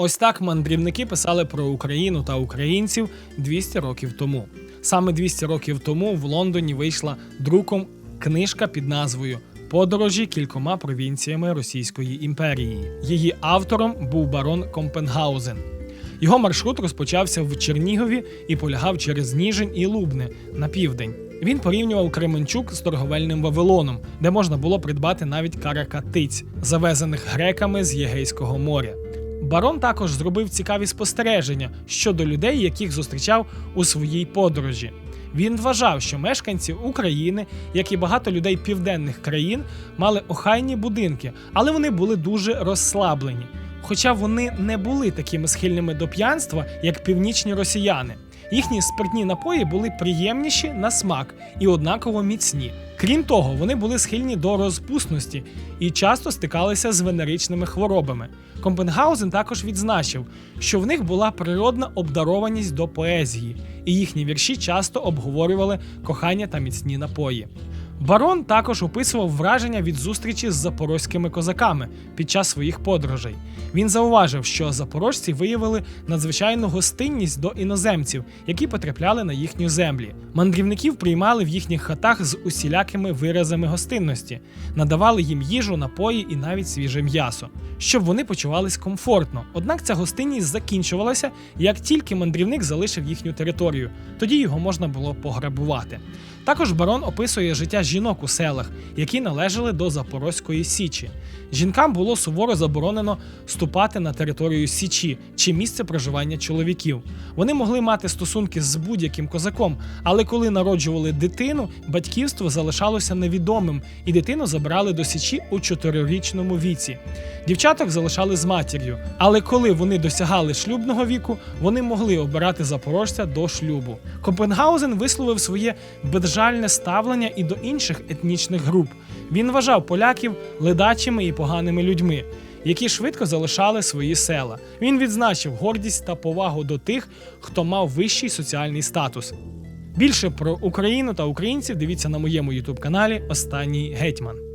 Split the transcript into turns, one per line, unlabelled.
Ось так мандрівники писали про Україну та українців 200 років тому. Саме 200 років тому в Лондоні вийшла друком книжка під назвою Подорожі кількома провінціями Російської імперії. Її автором був барон Компенгаузен. Його маршрут розпочався в Чернігові і полягав через Ніжин і Лубне на південь. Він порівнював Кременчук з торговельним Вавилоном, де можна було придбати навіть каракатиць, завезених греками з Єгейського моря. Барон також зробив цікаві спостереження щодо людей, яких зустрічав у своїй подорожі. Він вважав, що мешканці України, як і багато людей південних країн, мали охайні будинки, але вони були дуже розслаблені. Хоча вони не були такими схильними до п'янства, як північні росіяни. Їхні спиртні напої були приємніші на смак і однаково міцні. Крім того, вони були схильні до розпусності і часто стикалися з венеричними хворобами. Компенгаузен також відзначив, що в них була природна обдарованість до поезії, і їхні вірші часто обговорювали кохання та міцні напої. Барон також описував враження від зустрічі з запорозькими козаками під час своїх подорожей. Він зауважив, що запорожці виявили надзвичайну гостинність до іноземців, які потрапляли на їхню землі. Мандрівників приймали в їхніх хатах з усілякими виразами гостинності, надавали їм їжу, напої і навіть свіже м'ясо, щоб вони почувались комфортно. Однак ця гостинність закінчувалася, як тільки мандрівник залишив їхню територію. Тоді його можна було пограбувати. Також барон описує життя жінок у селах, які належали до Запорозької Січі. Жінкам було суворо заборонено ступати на територію Січі чи місце проживання чоловіків. Вони могли мати стосунки з будь-яким козаком, але коли народжували дитину, батьківство залишалося невідомим, і дитину забирали до Січі у чотирирічному віці. Дівчаток залишали з матір'ю, але коли вони досягали шлюбного віку, вони могли обирати запорожця до шлюбу. Копенгаузен висловив своє безжальне ставлення і до інших етнічних груп. Він вважав поляків ледачими і поганими людьми, які швидко залишали свої села. Він відзначив гордість та повагу до тих, хто мав вищий соціальний статус. Більше про Україну та українців дивіться на моєму ютуб каналі Останній гетьман.